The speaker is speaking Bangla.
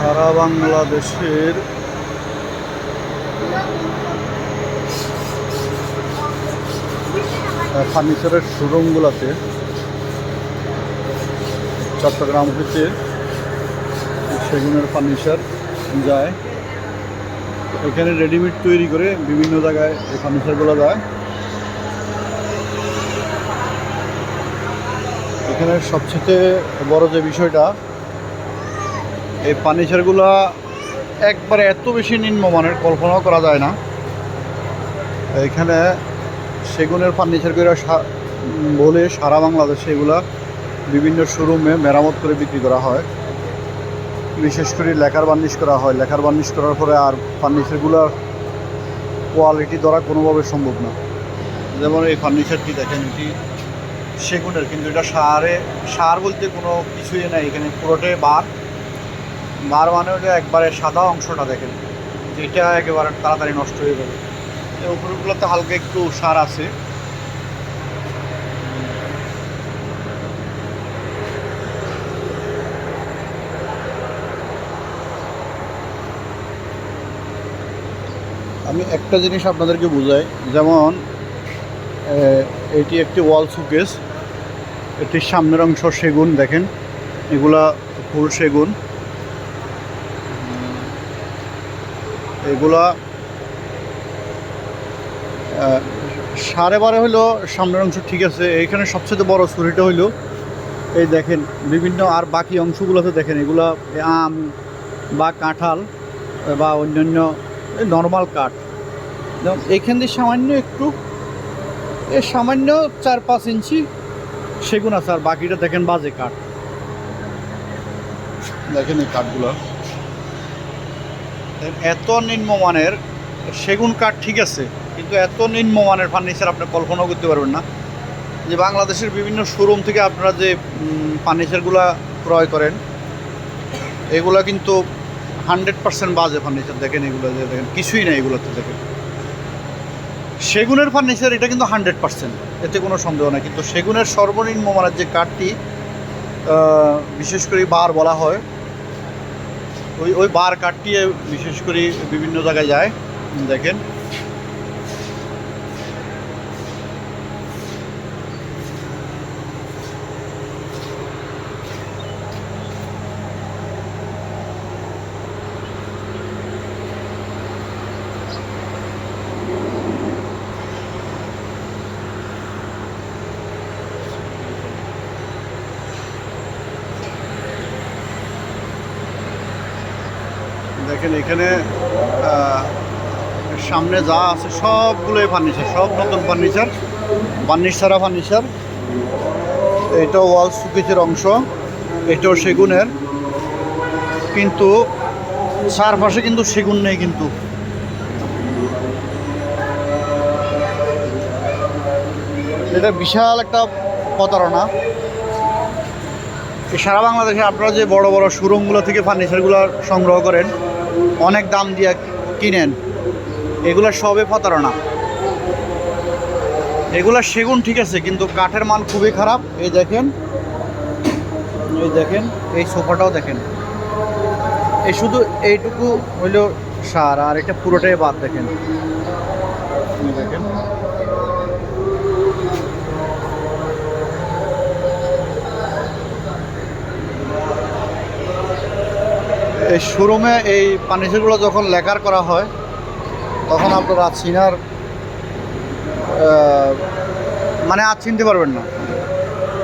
সারা বাংলাদেশের ফার্নিচারের শোরুমগুলোতে চট্টগ্রাম হতে সেগুনের ফার্নিচার যায়। এখানে রেডিমেড তৈরি করে বিভিন্ন জায়গায় এই ফার্নিচারগুলো যায়। এখানে সবচেয়ে বড় যে বিষয়টা এই ফার্নিচারগুলো একবারে এত বেশি নিম্নমানের কল্পনাও করা যায় না। এখানে সেগুনের ফার্নিচারগুলো সা- বলে সারা বাংলাদেশে এগুলা বিভিন্ন শোরুমে মেরামত করে বিক্রি করা হয়। বিশেষ করে লেখার বার্নিশ করা হয়। লেখার বার্নিশ করার পরে আর ফার্নিচারগুলোর কোয়ালিটি ধরা কোনোভাবে সম্ভব না। যেমন এই ফার্নিচারটি দেখেন, এটি সেগুনের, কিন্তু এটা সারে সার বলতে কোনো কিছুই নাই। এখানে পুরোটাই বার। বার মানে হলো একবারে সাদা অংশটা দেখেন, যেটা একেবারে তাড়াতাড়ি নষ্ট হয়ে যাবে। উপরগুলোতে হালকা একটু সার আছে। আমি একটা জিনিস আপনাদেরকে বোঝাই, যেমন এটি একটি ওয়াল সুকেস এটির সামনের অংশ সেগুন, দেখেন। এগুলা ফুল সেগুন। এগুলা সাড়ে বারো হইল সামনের অংশ ঠিক আছে। এইখানে সবচেয়ে বড় ছুরিটা হইল, এই দেখেন, বিভিন্ন আর বাকি অংশগুলোতে দেখেন, এগুলা আম বা কাঁঠাল বা অন্যান্য নর্মাল কাঠ। এইখান দিয়ে সামান্য একটু, এ সামান্য চার পাঁচ ইঞ্চি সেগুন আছে, আর বাকিটা দেখেন বাজে কাঠ। দেখেন এই কাঠগুলো। এত নিম্নমানের, সেগুন কাঠ ঠিক আছে, কিন্তু এত নিম্নমানের ফার্নিচার আপনি কল্পনা করতে পারবেন না। যে বাংলাদেশের বিভিন্ন শোরুম থেকে আপনারা যে ফার্নিচারগুলা ক্রয় করেন, এগুলা কিন্তু হান্ড্রেড পার্সেন্ট বাজে ফার্নিচার। দেখেন এগুলো যে, দেখেন, কিছুই নেই এগুলোতে, দেখেন। সেগুনের ফার্নিচার এটা কিন্তু হান্ড্রেড পার্সেন্ট, এতে কোনো সন্দেহ নেই। কিন্তু সেগুনের সর্বনিম্ন মানের যে কাঠটি বিশেষ করে বার বলা হয় ওই ওই বার কাটিয়ে বিশেষ করে বিভিন্ন জায়গায় যায়। দেখেন। দেখেন এখানে সামনে যা আছে সবগুলোই ফার্নিচার সব নতুন ফার্নিচার বার্নিশ ছাড়া ফার্নিচার এটাও ওয়াল সুকেজের অংশ, এটাও সেগুনের। কিন্তু চারপাশে কিন্তু সেগুন নেই কিন্তু। এটা বিশাল একটা প্রতারণা। সারা বাংলাদেশে আপনারা যে বড় বড় শোরুমগুলো থেকে ফার্নিচারগুলো সংগ্রহ করেন অনেক দাম দিয়ে কিনেন। এগুলো সবে প্রতারণা। এগুলা সেগুন ঠিক আছে, কিন্তু কাঠের মান খুবই খারাপ। এই দেখেন এই দেখেন, এই সোফাটাও দেখেন। এই শুধু এইটুকু হইল সার, আর এটা পুরোটাই বাদ দেখেন। দেখেন শোরুমে এই পানিশগুলো যখন লেকার করা হয়, তখন আপনারা চিনার মানে আর চিনতে পারবেন না।